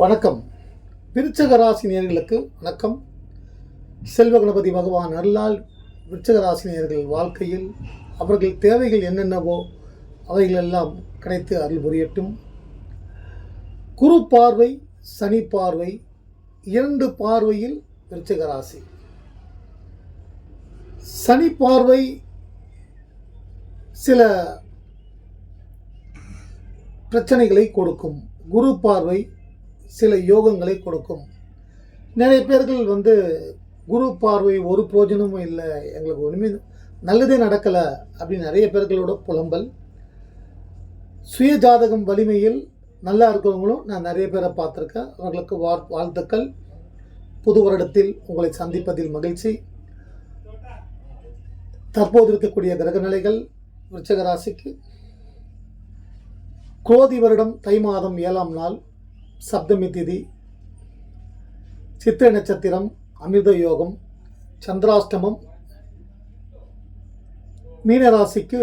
வணக்கம். விருச்சக ராசி வணக்கம். செல்வ கணபதி பகவான் அருளால் விருச்சக ராசி வாழ்க்கையில் அவர்கள் தேவைகள் என்னென்னவோ அவைகளெல்லாம் கிடைத்து அருள் புரியட்டும். குரு பார்வை சனி பார்வை இரண்டு பார்வையில் விருச்சக ராசி. சனி பார்வை சில பிரச்சனைகளை கொடுக்கும். குரு பார்வை சில யோகங்களை கொடுக்கும். நிறைய பேர்கள் வந்து குரு பார்வை ஒரு பிரோஜனமும் இல்லை எங்களுக்கு ஒன்றுமே நல்லதே நடக்கலை அப்படின்னு நிறைய பேர்களோட புலம்பல். சுய ஜாதகம் வலிமையில் நல்லா இருக்கிறவங்களும் நான் நிறைய பேரை பார்த்துருக்கேன். அவர்களுக்கு வாழ் வாழ்த்துக்கள். புது வருடத்தில் உங்களை சந்திப்பதில் மகிழ்ச்சி. தற்போது இருக்கக்கூடிய கிரகநிலைகள் விருச்சக ராசிக்கு. குரோதி வருடம் தை மாதம் ஏழாம் நாள். சப்தமி திதி சித்திரை நட்சத்திரம் அமிர்த யோகம் சந்திராஷ்டமம் மீனராசிக்கு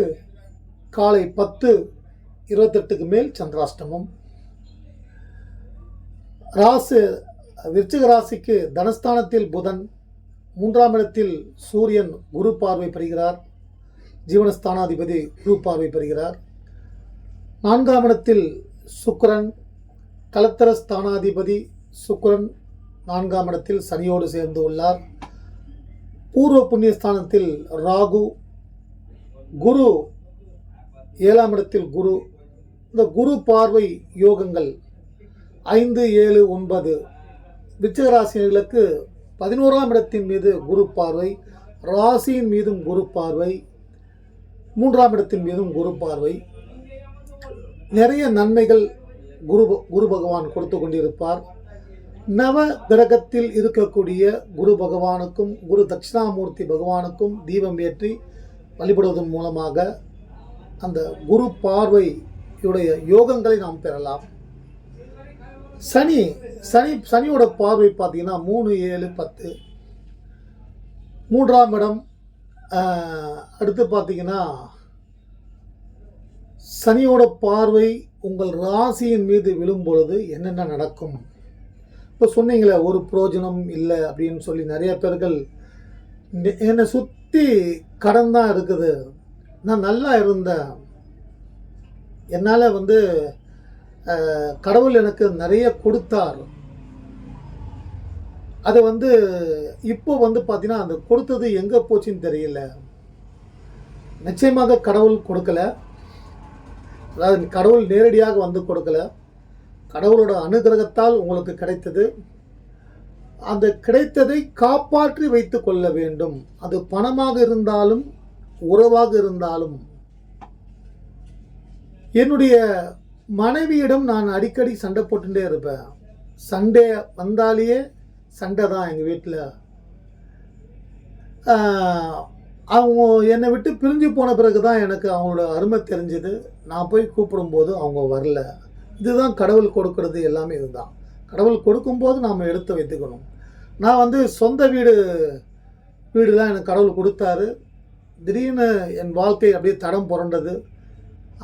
காலை பத்து இருபத்தெட்டுக்கு மேல் சந்திராஷ்டமம். ராசு விருச்சிக ராசிக்கு தனஸ்தானத்தில் புதன் மூன்றாம் இடத்தில் சூரியன் குரு பார்வை பெறுகிறார். ஜீவனஸ்தானாதிபதி குரு பார்வை பெறுகிறார். நான்காம் இடத்தில் சுக்கரன் கலத்தர ஸ்தானாதிபதி சுக்கரன் நான்காம் இடத்தில் சனியோடு சேர்ந்து உள்ளார். பூர்வ புண்ணியஸ்தானத்தில் ராகு குரு ஏழாம் இடத்தில் குரு. இந்த குரு பார்வை யோகங்கள் ஐந்து ஏழு ஒன்பது. விச்சகராசினர்களுக்கு பதினோராம் இடத்தின் மீது குரு பார்வை ராசியின் மீதும் குரு பார்வை மூன்றாம் இடத்தின் மீதும் குரு பார்வை. நிறைய நன்மைகள் குரு குரு பகவான் கொடுத்து கொண்டிருப்பார். நவ கிரகத்தில் இருக்கக்கூடிய குரு பகவானுக்கும் குரு தட்சிணாமூர்த்தி பகவானுக்கும் தீபம் ஏற்றி வழிபடுவதன் மூலமாக அந்த குரு பார்வையுடைய யோகங்களை நாம் பெறலாம். சனி சனி சனியோட பார்வை பார்த்தீங்கன்னா மூணு ஏழு பத்து. மூன்றாம் இடம் அடுத்து பார்த்தீங்கன்னா சனியோட பார்வை உங்கள் ராசியின் மீது விழும் பொழுது என்னென்ன நடக்கும்? இப்போ சொன்னீங்களே ஒரு புரோஜனம் இல்லை அப்படின்னு சொல்லி நிறைய பேர்கள் என்னை சுற்றி கடன் தான் இருக்குது. நான் நல்லா இருந்தேன். என்னால் வந்து கடவுள் எனக்கு நிறைய கொடுத்தார். அதை வந்து இப்போ வந்து பார்த்தீங்கன்னா அந்த கொடுத்தது எங்கே போச்சுன்னு தெரியல. நிச்சயமாக கடவுள் கொடுக்கல. அதாவது கடவுள் நேரடியாக வந்து கொடுக்கல. கடவுளோட அனுகிரகத்தால் உங்களுக்கு கிடைத்தது. அந்த கிடைத்ததை காப்பாற்றி வைத்து கொள்ள வேண்டும். அது பணமாக இருந்தாலும் உறவாக இருந்தாலும். என்னுடைய மனைவியிடம் நான் அடிக்கடி சண்டை போட்டுட்டே இருப்பேன். சண்டே வந்தாலேயே சண்டை தான் எங்கள் வீட்டில் அவங்க என்னை விட்டு பிரிஞ்சு போன பிறகு தான் எனக்கு அவங்களோட அருமை தெரிஞ்சது. நான் போய் கூப்பிடும்போது அவங்க வரல. இதுதான் கடவுள் கொடுக்கறது எல்லாமே இதுதான். கடவுள் கொடுக்கும்போது நாம் எடுத்து வைத்துக்கணும். நான் வந்து சொந்த வீடு வீடு தான் எனக்கு கடவுள் கொடுத்தாரு. திடீர்னு என் வாழ்க்கை அப்படியே தடம் புரண்டது.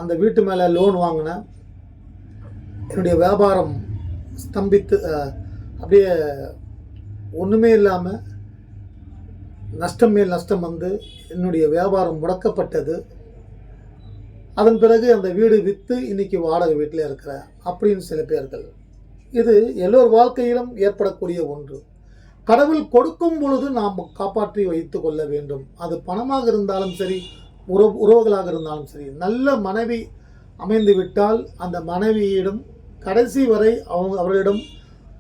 அந்த வீட்டு மேலே லோன் வாங்கினேன். என்னுடைய வியாபாரம் ஸ்தம்பித்து அப்படியே ஒன்றுமே இல்லாமல் நஷ்டம் மேல் நஷ்டம் வந்து என்னுடைய வியாபாரம் முடக்கப்பட்டது. அதன் பிறகு அந்த வீடு விற்று இன்னைக்கு வாடகை வீட்டில் இருக்கிற அப்படின்னு சில பேர்கள். இது எல்லோர் வாழ்க்கையிலும் ஏற்படக்கூடிய ஒன்று. கடவுள் கொடுக்கும் பொழுது நாம் காப்பாற்றி வைத்து கொள்ள வேண்டும். அது பணமாக இருந்தாலும் சரி உறவு உறவுகளாக இருந்தாலும் சரி. நல்ல மனைவி அமைந்து விட்டால் அந்த மனைவியிடம் கடைசி வரை அவங்க அவர்களிடம்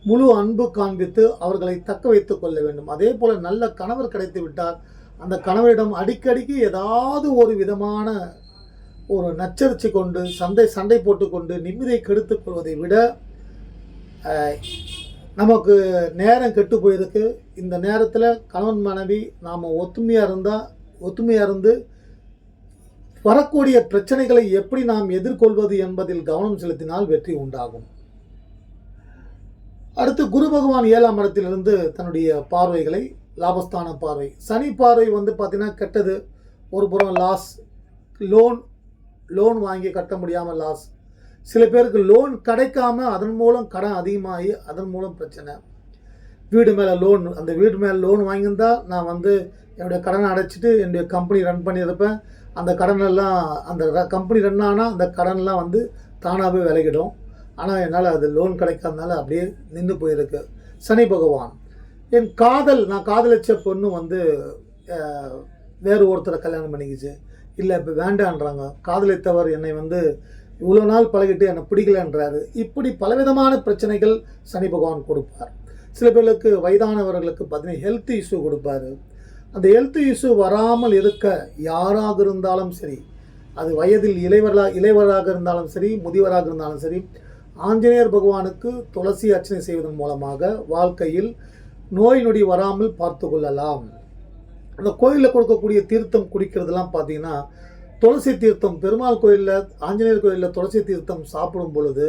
முழு அன்பு காண்பித்து அவர்களை தக்க வைத்துக் கொள்ள வேண்டும். அதே போல நல்ல கணவர் கிடைத்து விட்டால் அந்த கணவரிடம் அடிக்கடிக்கு ஏதாவது ஒரு விதமான ஒரு நச்சரிச்சு கொண்டு சண்டை சண்டை போட்டுக்கொண்டு நிம்மதியை கெடுத்துக் கொள்வதை விட நமக்கு நேரம் கெட்டு போயிருக்கு. இந்த நேரத்தில் கணவன் மனைவி நாம் ஒத்துமையாக இருந்தால் ஒத்துமையாக இருந்து வரக்கூடிய பிரச்சனைகளை எப்படி நாம் எதிர்கொள்வது என்பதில் கவனம் செலுத்தினால் வெற்றி உண்டாகும். அடுத்து குரு பகவான் ஏழாம் இடத்திலிருந்து தன்னுடைய பார்வைகளை லாபஸ்தான பார்வை. சனி பார்வை வந்து பார்த்தீங்கன்னா கெட்டது. ஒரு புறம் லாஸ் லோன் லோன் வாங்கி கட்ட முடியாமல் லாஸ் சில பேருக்கு லோன் கிடைக்காம அதன் மூலம் கடன் அதிகமாகி அதன் மூலம் பிரச்சனை. வீடு மேலே லோன் அந்த வீடு மேலே லோன் வாங்கியிருந்தா நான் வந்து என்னுடைய கடனை அடைச்சிட்டு என்னுடைய கம்பெனி ரன் பண்ணியிருப்பேன். அந்த கடனெல்லாம் அந்த கம்பெனி ரன் ஆனால் அந்த கடன்லாம் வந்து தானாகவே விலகிடும். ஆனால் என்னால் அது லோன் கிடைக்காதனால அப்படியே நின்று போயிருக்கு. சனி பகவான். என் காதல் நான் காதலிச்ச பொண்ணு வந்து வேறு ஒருத்தரை கல்யாணம் பண்ணிக்கிச்சு. இல்லை இப்போ வேண்டான்றாங்க. காதலித்தவர் என்னை வந்து இவ்வளோ நாள் பழகிட்டு என்னை பிடிக்கலன்றாரு. இப்படி பலவிதமான பிரச்சனைகள் சனி பகவான் கொடுப்பார். சில பேருக்கு வயதானவர்களுக்கு பார்த்தீங்கன்னா ஹெல்த் இஷ்யூ கொடுப்பாரு. அந்த ஹெல்த் இஷ்யூ வராமல் இருக்க யாராக இருந்தாலும் சரி அது வயதில் இளைவராக இளைவராக இருந்தாலும் சரி முதியவராக இருந்தாலும் சரி ஆஞ்சநேயர் பகவானுக்கு துளசி அர்ச்சனை செய்வதன் மூலமாக வாழ்க்கையில் நோய் நொடி வராமல் பார்த்து கொள்ளலாம். அந்த கோயிலில் கொடுக்கக்கூடிய தீர்த்தம் குடிக்கிறதுலாம் பார்த்தீங்கன்னா துளசி தீர்த்தம் பெருமாள் கோயிலில் ஆஞ்சநேயர் கோயிலில் துளசி தீர்த்தம் சாப்பிடும் பொழுது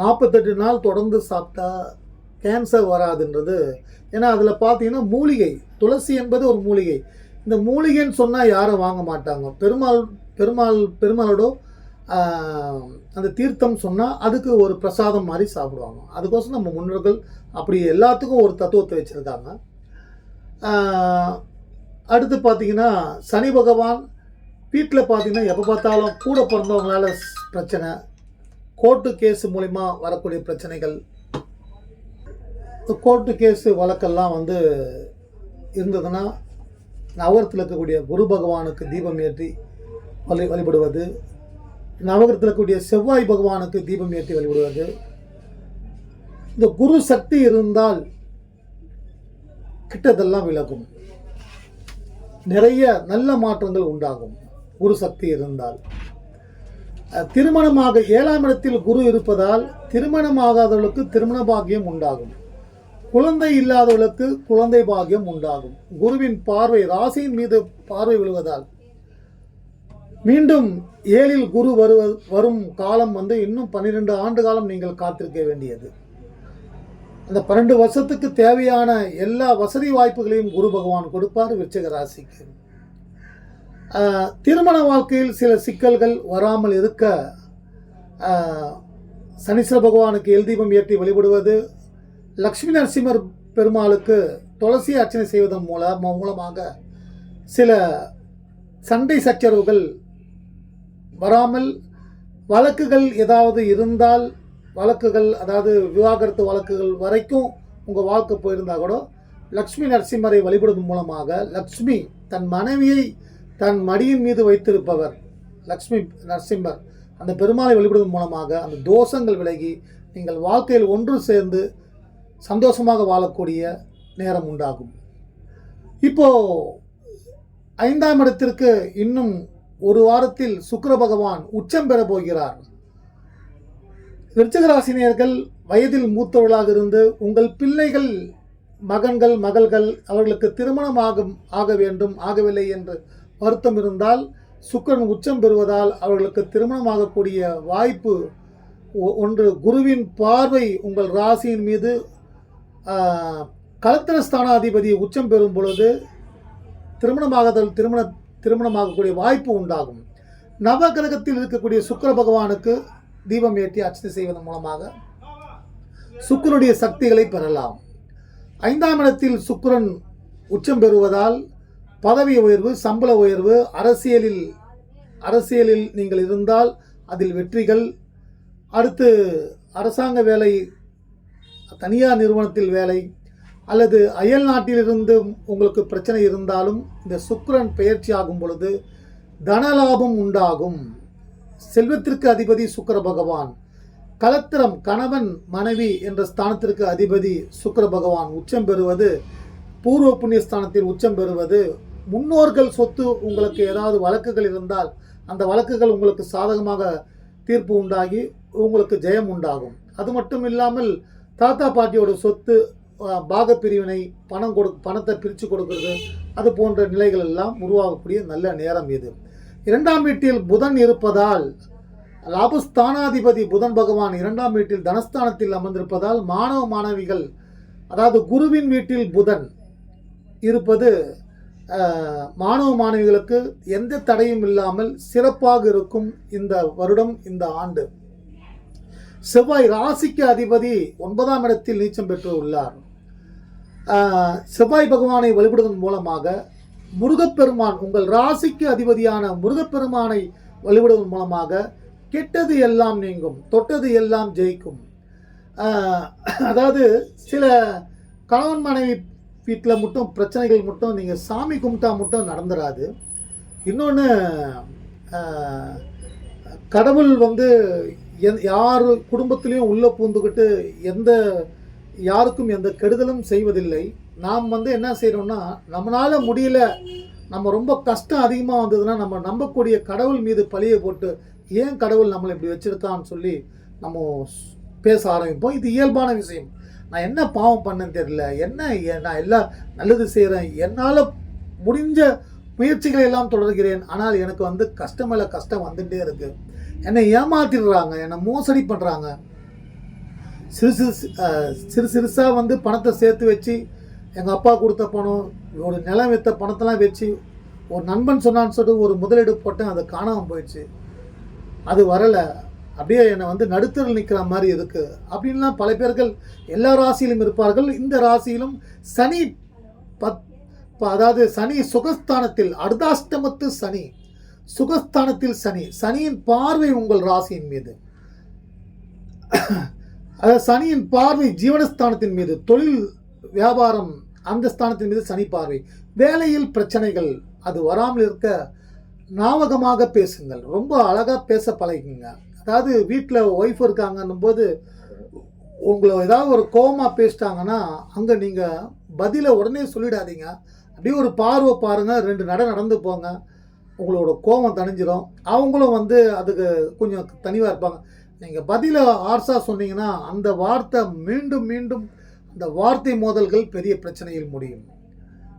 நாற்பத்தெட்டு நாள் தொடர்ந்து சாப்பிட்டா கேன்சர் வராதுன்றது. ஏன்னா அதில் பார்த்தீங்கன்னா மூலிகை துளசி என்பது ஒரு மூலிகை. இந்த மூலிகைன்னு சொன்னால் யாரும் வாங்க மாட்டாங்க. பெருமாள் பெருமாள் பெருமாளோட அந்த தீர்த்தம் சொன்னால் அதுக்கு ஒரு பிரசாதம் மாதிரி சாப்பிடுவாங்க. அதுக்கோசரம் நம்ம முன்னோர்கள் அப்படி எல்லாத்துக்கும் ஒரு தத்துவத்தை வச்சுருக்காங்க. அடுத்து பார்த்தீங்கன்னா சனி பகவான் வீட்டில் பார்த்தீங்கன்னா எப்போ பார்த்தாலும் கூட பிறந்தவங்களால பிரச்சனை கோர்ட்டு கேஸ் மூலிமா வரக்கூடிய பிரச்சனைகள் கோர்ட்டு கேஸு வழக்கெல்லாம் வந்து இருந்ததுன்னா நவரத்தில் இருக்கக்கூடிய குரு பகவானுக்கு தீபம் ஏற்றி வழி வழிபடுவது நவகிரத்தில் இருக்கக்கூடிய செவ்வாய் பகவானுக்கு தீபம் ஏற்றி வழிபடுவது. இந்த குரு சக்தி இருந்தால் கிட்டதெல்லாம் விலகும். நிறைய நல்ல மாற்றங்கள் உண்டாகும். குரு சக்தி இருந்தால். திருமணமாக ஏழாம் இடத்தில் குரு இருப்பதால் திருமணமாகாதவர்களுக்கு திருமண பாக்கியம் உண்டாகும். குழந்தை இல்லாதவர்களுக்கு குழந்தை பாக்கியம் உண்டாகும். குருவின் பார்வை ராசியின் மீது பார்வை விழுவதால் மீண்டும் ஏழில் குரு வருவ வரும் காலம் வந்து இன்னும் பன்னிரெண்டு ஆண்டு காலம் நீங்கள் காத்திருக்க வேண்டியது. அந்த பன்னெண்டு வருஷத்துக்கு தேவையான எல்லா வசதி வாய்ப்புகளையும் குரு பகவான் கொடுப்பார் விருச்சக ராசிக்கு. திருமண வாழ்க்கையில் சில சிக்கல்கள் வராமல் இருக்க சனீஸ்வர பகவானுக்கு எல்தீபம் ஏற்றி வழிபடுவது லக்ஷ்மி நரசிம்மர் பெருமாளுக்கு துளசி அர்ச்சனை செய்வதன் மூலம் மூலமாக சில சண்டை சச்சரவுகள் வராமல் வழக்குகள் ஏதாவது இருந்தால் வழக்குகள் அதாவது விவாகரத்து வழக்குகள் வரைக்கும் உங்கள் வாழ்க்கை போயிருந்தா கூட லக்ஷ்மி நரசிம்மரை வழிபடுவதன் மூலமாக லக்ஷ்மி தன் மனைவியை தன் மடியின் மீது வைத்திருப்பவர் லக்ஷ்மி நரசிம்மர் அந்த பெருமாளை வழிபடுவதன் மூலமாக அந்த தோஷங்கள் விலகி நீங்கள் வாழ்க்கையில் ஒன்று சேர்ந்து சந்தோஷமாக வாழக்கூடிய நேரம் உண்டாகும். இப்போ ஐந்தாம் இடத்திற்கு இன்னும் ஒரு வாரத்தில் சுக்கர பகவான் உச்சம் பெற போகிறார். விருச்சகராசினியர்கள் வயதில் மூத்தவர்களாக இருந்து உங்கள் பிள்ளைகள் மகன்கள் மகள்கள் அவர்களுக்கு திருமணம் ஆகும் ஆக வேண்டும் ஆகவில்லை என்று வருத்தம் இருந்தால் சுக்கிரன் உச்சம் பெறுவதால் அவர்களுக்கு திருமணமாகக்கூடிய வாய்ப்பு ஒ- ஒன்று. குருவின் பார்வை உங்கள் ராசியின் மீது ஆஹ், கலத்திர ஸ்தானாதிபதி உச்சம் பெறும் பொழுது திருமணமாகதல் திருமண திருமணமாகக்கூடிய வாய்ப்பு உண்டாகும். நவ கிரகத்தில் இருக்கக்கூடிய சுக்கர பகவானுக்கு தீபம் ஏற்றி அர்ச்சனை செய்வதன் மூலமாக சுக்கரனுடைய சக்திகளை பெறலாம். ஐந்தாம் இடத்தில் சுக்கிரன் உச்சம் பெறுவதால் பதவி உயர்வு சம்பள உயர்வு அரசியலில் அரசியலில் நீங்கள் இருந்தால் அதில் வெற்றிகள். அடுத்து அரசாங்க வேலை தனியார் நிறுவனத்தில் வேலை அல்லது அயல் நாட்டிலிருந்து உங்களுக்கு பிரச்சனை இருந்தாலும் இந்த சுக்கரன் பெயர்ச்சி ஆகும் பொழுது தனலாபம் உண்டாகும். செல்வத்திற்கு அதிபதி சுக்கர பகவான் கலத்திரம் கணவன் மனைவி என்ற ஸ்தானத்திற்கு அதிபதி சுக்கிர பகவான் உச்சம் பெறுவது பூர்வ புண்ணிய ஸ்தானத்தில் உச்சம் பெறுவது. முன்னோர்கள் சொத்து உங்களுக்கு ஏதாவது வழக்குகள் இருந்தால் அந்த வழக்குகள் உங்களுக்கு சாதகமாக தீர்ப்பு உண்டாகி உங்களுக்கு ஜெயம் உண்டாகும். அது மட்டும் இல்லாமல் தாத்தா பாட்டியோட சொத்து பாகப்பிரிவினை பணம் கொடு பணத்தை பிரித்து கொடுக்கறது அது போன்ற நிலைகள் எல்லாம் உருவாகக்கூடிய நல்ல நேரம் இது. இரண்டாம் வீட்டில் புதன் இருப்பதால் லாபஸ்தானாதிபதி புதன் பகவான் இரண்டாம் வீட்டில் தனஸ்தானத்தில் அமர்ந்திருப்பதால் மாணவ மாணவிகள் அதாவது குருவின் வீட்டில் புதன் இருப்பது மாணவ மாணவிகளுக்கு எந்த தடையும் இல்லாமல் சிறப்பாக இருக்கும் இந்த வருடம் இந்த ஆண்டு. செவ்வாய் ராசிக்கு அதிபதி ஒன்பதாம் இடத்தில் நீச்சம் பெற்று உள்ளார். செவ்வாய் பகவானை வழிபடுவதன் மூலமாக முருகப்பெருமான் உங்கள் ராசிக்கு அதிபதியான முருகப்பெருமானை வழிபடுவதன் மூலமாக கெட்டது எல்லாம் நீங்கும் தொட்டது எல்லாம் ஜெயிக்கும். அதாவது சில கணவன் மனைவி வீட்டில் மட்டும் பிரச்சனைகள் மட்டும் நீங்கள் சாமி கும்பிட்டா மட்டும் நடந்துடாது இன்னொன்று கடவுள் வந்து எந் யார் குடும்பத்துலேயும் உள்ளே பூந்துக்கிட்டு எந்த யாருக்கும் எந்த கெடுதலும் செய்வதில்லை. நாம் வந்து என்ன செய்கிறோம்னா நம்மளால் முடியல நம்ம ரொம்ப கஷ்டம் அதிகமாக வந்ததுன்னா நம்ம நம்பக்கூடிய கடவுள் மீது பழியை போட்டு ஏன் கடவுள் நம்மளை இப்படி வச்சுருக்கான்னு சொல்லி நம்ம பேச ஆரம்பிப்போம். இது இயல்பான விஷயம். நான் என்ன பாவம் பண்ணேன்னு தெரியல. என்ன ஏ- நான் எல்லாம் நல்லது செய்கிறேன் என்னால் முடிஞ்ச முயற்சிகளை எல்லாம் தொடர்கிறேன். ஆனால் எனக்கு வந்து கஷ்டம் மேலே கஷ்டம் வந்துகிட்டே இருக்குது என்னை ஏமாத்திடுறாங்க. என்னை மோசடி பண்ணுறாங்க சிறு சிறு சிறு சிறுசாக வந்து பணத்தை சேர்த்து வச்சு எங்கள் அப்பா கொடுத்த பணம் ஒரு நிலம் வித்த பணத்தெல்லாம் வச்சு ஒரு நண்பன் சொன்னான்னு சொல்லிட்டு ஒரு முதலீடு போட்டேன் அது காணாமல் போயிடுச்சு. அது வரலை. அப்படியே என்னை வந்து நடுத்தரில் நிற்கிற மாதிரி இருக்குது அப்படின்லாம் பல பேர்கள் எல்லா ராசியிலும் இருப்பார்கள். இந்த ராசியிலும் சனி பத் ப- அதாவது சனி சுகஸ்தானத்தில் அர்தாஷ்டமத்து சனி சுகஸ்தானத்தில் சனி சனியின் பார்வை உங்கள் ராசியின் மீது. சனியின் பார்வை ஜீவனஸ்தானத்தின் மீது தொழில் வியாபாரம் அந்த ஸ்தானத்தின் மீது சனி பார்வை. வேலையில் பிரச்சனைகள் அது வராமல் இருக்க ஞாபகமாக பேசுங்கள். ரொம்ப அழகாக பேச பழகுங்க அதாவது வீட்டில் ஒய்ஃப் இருக்காங்கன்னும் போது உங்களை ஏதாவது ஒரு கோவமாக பேசிட்டாங்கன்னா அங்கே நீங்கள் பதிலை உடனே சொல்லிடாதீங்க. அப்படியே ஒரு பார்வை பாருங்கள் ரெண்டு நட நடந்து போங்க. உங்களோட கோபம் தணிஞ்சிடும் அவங்களும் வந்து அதுக்கு கொஞ்சம் தனிவாக இருப்பாங்க. நீங்கள் பதிலை ஆர்ஸாக சொன்னீங்கன்னா அந்த வார்த்தை மீண்டும் மீண்டும் அந்த வார்த்தை மோதல்கள் பெரிய பிரச்சனையில் முடியும்.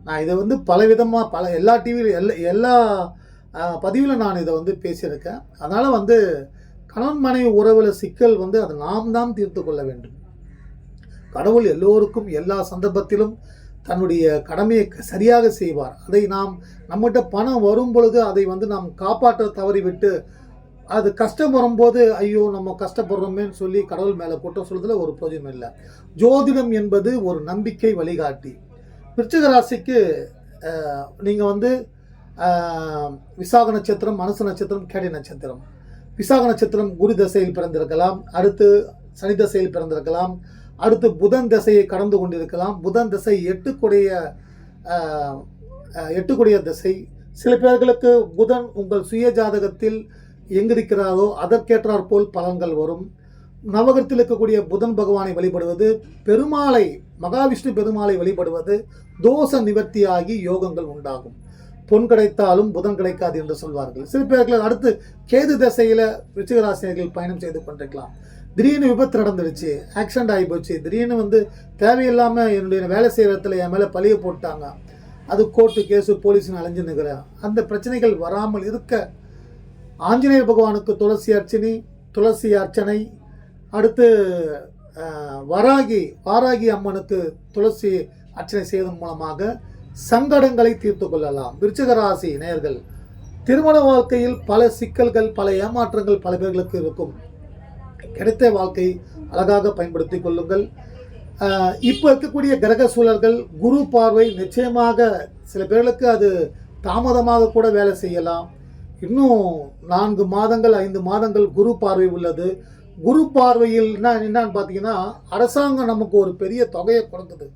நான் இதை வந்து பலவிதமாக பல எல்லா டிவியிலும் எல்லா எல்லா பதிவில் நான் இதை வந்து பேசியிருக்கேன். அதனால் வந்து கணவன் மனைவி உறவில் சிக்கல் வந்து அதை நாம் தான் தீர்த்து கொள்ள வேண்டும். கடவுள் எல்லோருக்கும் எல்லா சந்தர்ப்பத்திலும் தன்னுடைய கடமையை க- சரியாக செய்வார். அதை நாம் நம்மகிட்ட பணம் வரும் பொழுது அதை வந்து நாம் காப்பாற்ற தவறிவிட்டு அது கஷ்டம் வரும்போது ஐயோ நம்ம கஷ்டப்படுறோமேன்னு சொல்லி கடவுள் மேலே குற்றம் சொல்றதுல ஒரு பிரயோஜனம் இல்லை. ஜோதிடம் என்பது ஒரு நம்பிக்கை வழிகாட்டி. விருச்சிக ராசிக்கு நீங்கள் வந்து விசாக நட்சத்திரம் மனசு நட்சத்திரம் கேடை நட்சத்திரம். விசாக நட்சத்திரம் குரு தசையில் பிறந்திருக்கலாம். அடுத்து சனி தசையில் பிறந்திருக்கலாம். அடுத்து புதன் தசையை கடந்து கொண்டிருக்கலாம். புதன் தசை எட்டுக்குடைய எட்டுக்குடைய தசை. சில பேர்களுக்கு புதன் உங்கள் சுய ஜாதகத்தில் எங்கிருக்கிறாரோ அதற்கேற்றாற் போல் பலன்கள் வரும். நவகரத்தில் இருக்கக்கூடிய புதன் பகவானை வழிபடுவது பெருமாளை மகாவிஷ்ணு பெருமாளை வழிபடுவது தோஷ நிவர்த்தியாகி யோகங்கள் உண்டாகும். பொன் கிடைத்தாலும் புதன் கிடைக்காது என்று சொல்வார்கள். சில பேர்கள் அடுத்து கேது திசையில் ரிச்சிகராசினியர்கள் பயணம் செய்து கொண்டிருக்கலாம். திடீர்னு விபத்து நடந்துடுச்சு ஆக்சிடென்ட் ஆகி போச்சு. திடீர்னு வந்து தேவையில்லாமல் என்னுடைய வேலை செய்கிற இடத்துல என் மேலே பழிய போட்டாங்க. அது கோர்ட்டு கேஸு போலீஸ்னு அலைஞ்சு நிற்கிறேன் அந்த பிரச்சனைகள் வராமல் இருக்க ஆஞ்சநேய பகவானுக்கு துளசி அர்ச்சனை துளசி அர்ச்சனை அடுத்து வராகி வாராகி அம்மனுக்கு துளசி அர்ச்சனை செய்வதன் மூலமாக சங்கடங்களை தீர்த்து கொள்ளலாம். விருச்சிகராசி நேயர்கள் திருமண வாழ்க்கையில் பல சிக்கல்கள் பல ஏமாற்றங்கள் பல பேர்களுக்கு இருக்கும். கிடைத்த வாழ்க்கை அழகாக பயன்படுத்திக் கொள்ளுங்கள். இப்போ இருக்கக்கூடிய கிரக சூழல்கள் குரு பார்வை நிச்சயமாக சில பேர்களுக்கு அது தாமதமாக கூட வேலை செய்யலாம். இன்னும் நான்கு மாதங்கள் ஐந்து மாதங்கள் குரு பார்வை உள்ளது. குரு பார்வையில் என்ன என்னன்னு பார்த்தீங்கன்னா அரசாங்கம் நமக்கு ஒரு பெரிய தொகையை கொடுக்குது.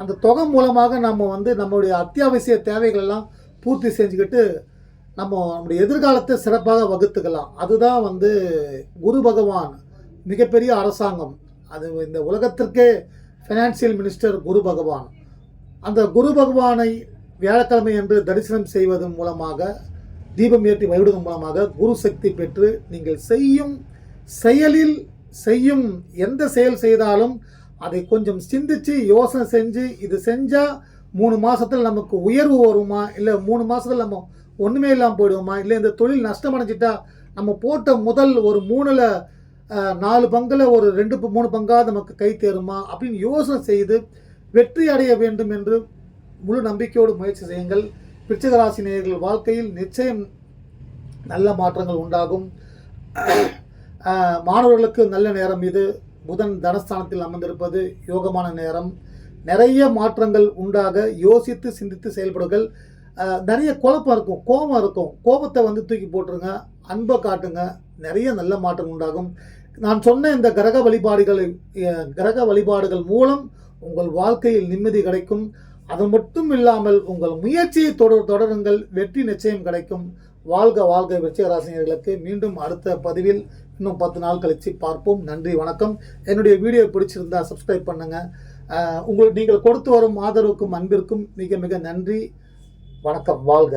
அந்த தொகை மூலமாக நம்ம வந்து நம்மளுடைய அத்தியாவசிய தேவைகள் எல்லாம் பூர்த்தி செஞ்சுக்கிட்டு நம்ம நம்முடைய எதிர்காலத்தை சிறப்பாக வகுத்துக்கலாம். அதுதான் வந்து குரு பகவான் மிகப்பெரிய அரசாங்கம். அது இந்த உலகத்திற்கே ஃபினான்சியல் மினிஸ்டர் குரு பகவான். அந்த குரு பகவானை வியாழக்கிழமை என்று தரிசனம் செய்வதன் மூலமாக தீபம் ஏற்றி வழிபடுவதன் மூலமாக குரு சக்தி பெற்று நீங்கள் செய்யும் செயலில் செய்யும் எந்த செயல் செய்தாலும் அதை கொஞ்சம் சிந்திச்சு யோசனை செஞ்சு இது செஞ்சால் மூணு மாதத்தில் நமக்கு உயர்வு வருமா? இல்லை மூணு மாதத்தில் நம்ம ஒன்றுமே இல்லாமல் போயிடுவோமா? இல்லை இந்த தொழில் நஷ்டம் அடைஞ்சிட்டா நம்ம போட்ட முதல் ஒரு மூணில் நாலு பங்கில் ஒரு ரெண்டு மூணு பங்காக நமக்கு கை தேருமா? அப்படின்னு யோசனை செய்து வெற்றி அடைய வேண்டும் என்று முழு நம்பிக்கையோடு முயற்சி செய்யுங்கள். விருச்சிக நேயர்கள் வாழ்க்கையில் நிச்சயம் நல்ல மாற்றங்கள் உண்டாகும். மாணவர்களுக்கு நல்ல நேரம் இது. புதன் தனஸ்தானத்தில் அமர்ந்திருப்பது யோகமான நேரம். நிறைய மாற்றங்கள் உண்டாக யோசித்து சிந்தித்து செயல்படுங்கள். நிறைய குழப்பம் இருக்கும் கோபம் இருக்கும். கோபத்தை வந்து தூக்கி போட்டுருங்க அன்பை காட்டுங்க. நிறைய நல்ல மாற்றம் உண்டாகும். நான் சொன்ன இந்த கிரக வழிபாடுகளை கிரக வழிபாடுகள் மூலம் உங்கள் வாழ்க்கையில் நிம்மதி கிடைக்கும். அது மட்டும் இல்லாமல் உங்கள் முயற்சியை தொடர் தொடருங்கள். வெற்றி நிச்சயம் கிடைக்கும். வாழ்க வாழ்க வெற்றியராசினியர்களுக்கு மீண்டும் அடுத்த பதிவில் இன்னும் பத்து நாள் கழித்து பார்ப்போம். நன்றி வணக்கம். என்னுடைய வீடியோ பிடிச்சிருந்தா சப்ஸ்கிரைப் பண்ணுங்கள் உங்களுக்கு நீங்கள் கொடுத்து வரும் ஆதரவுக்கும் அன்பிற்கும் மிக மிக நன்றி. வணக்கம் வாழ்க.